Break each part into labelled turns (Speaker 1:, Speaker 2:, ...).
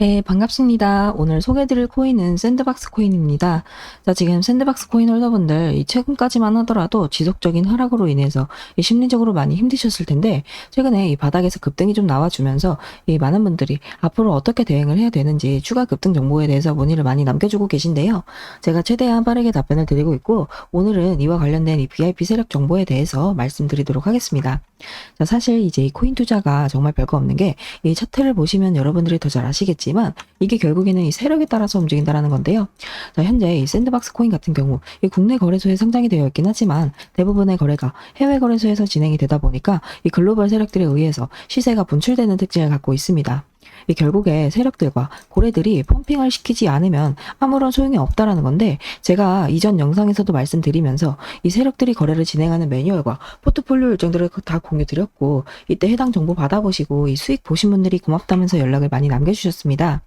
Speaker 1: 네, 반갑습니다. 오늘 소개해드릴 코인은 샌드박스 코인입니다. 자, 지금 샌드박스 코인 홀더분들 이 최근까지만 하더라도 지속적인 하락으로 인해서 이 심리적으로 많이 힘드셨을 텐데 최근에 이 바닥에서 급등이 좀 나와주면서 이 많은 분들이 앞으로 어떻게 대응을 해야 되는지 추가 급등 정보에 대해서 문의를 많이 남겨주고 계신데요. 제가 최대한 빠르게 답변을 드리고 있고 오늘은 이와 관련된 이 VIP 세력 정보에 대해서 말씀드리도록 하겠습니다. 자, 사실 이제 이 코인 투자가 정말 별거 없는 게 이 차트를 보시면 여러분들이 더 잘 아시겠지 만 이게 결국에는 이 세력에 따라서 움직인다라는 건데요. 자, 현재 이 샌드박스 코인 같은 경우 이 국내 거래소에 상장이 되어 있긴 하지만 대부분의 거래가 해외 거래소에서 진행이 되다 보니까 이 글로벌 세력들에 의해서 시세가 분출되는 특징을 갖고 있습니다. 이 결국에 세력들과 고래들이 펌핑을 시키지 않으면 아무런 소용이 없다라는 건데 제가 이전 영상에서도 말씀드리면서 이 세력들이 거래를 진행하는 매뉴얼과 포트폴리오 일정들을 다 공유 드렸고 이때 해당 정보 받아보시고 이 수익 보신 분들이 고맙다면서 연락을 많이 남겨주셨습니다.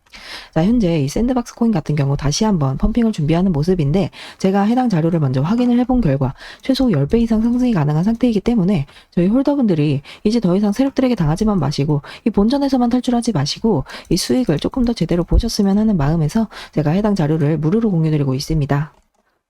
Speaker 1: 자, 현재 이 샌드박스 코인 같은 경우 다시 한번 펌핑을 준비하는 모습인데 제가 해당 자료를 먼저 확인을 해본 결과 최소 10배 이상 상승이 가능한 상태이기 때문에 저희 홀더분들이 이제 더 이상 세력들에게 당하지만 마시고 이 본전에서만 탈출하지 마시고 이 수익을 조금 더 제대로 보셨으면 하는 마음에서 제가 해당 자료를 무료로 공유드리고 있습니다.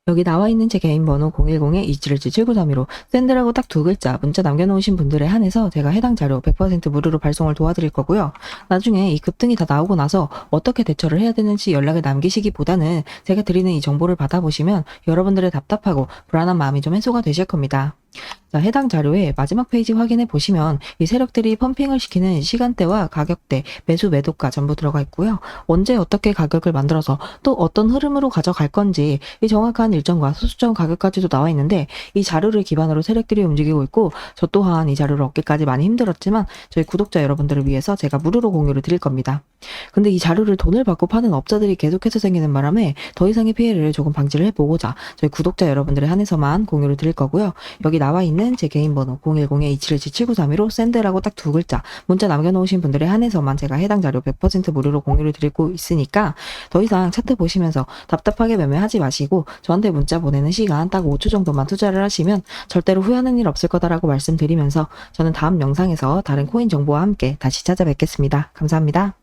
Speaker 1: 여기 나와 있는 제 개인 번호 010-2777-7932로 샌드라고 딱 두 글자 문자 남겨놓으신 분들에 한해서 제가 해당 자료 100% 무료로 발송을 도와드릴 거고요. 나중에 이 급등이 다 나오고 나서 어떻게 대처를 해야 되는지 연락을 남기시기보다는 제가 드리는 이 정보를 받아보시면 여러분들의 답답하고 불안한 마음이 좀 해소가 되실 겁니다. 자, 해당 자료의 마지막 페이지 확인해 보시면 이 세력들이 펌핑을 시키는 시간대와 가격대, 매수 매도가 전부 들어가 있고요. 언제 어떻게 가격을 만들어서 또 어떤 흐름으로 가져갈 건지 이 정확한 일정과 소수점 가격까지도 나와 있는데 이 자료를 기반으로 세력들이 움직이고 있고 저 또한 이 자료를 얻기까지 많이 힘들었지만 저희 구독자 여러분들을 위해서 제가 무료로 공유를 드릴 겁니다. 근데 이 자료를 돈을 받고 파는 업자들이 계속해서 생기는 바람에 더 이상의 피해를 조금 방지를 해보고자 저희 구독자 여러분들에 한해서만 공유를 드릴 거고요. 여기 나와 있는 제 개인 번호 010-2777-7932로 샌드라고 딱 두 글자 문자 남겨놓으신 분들에 한해서만 제가 해당 자료 100% 무료로 공유를 드리고 있으니까 더 이상 차트 보시면서 답답하게 매매하지 마시고 저한테 문자 보내는 시간 딱 5초 정도만 투자를 하시면 절대로 후회하는 일 없을 거다라고 말씀드리면서 저는 다음 영상에서 다른 코인 정보와 함께 다시 찾아뵙겠습니다. 감사합니다.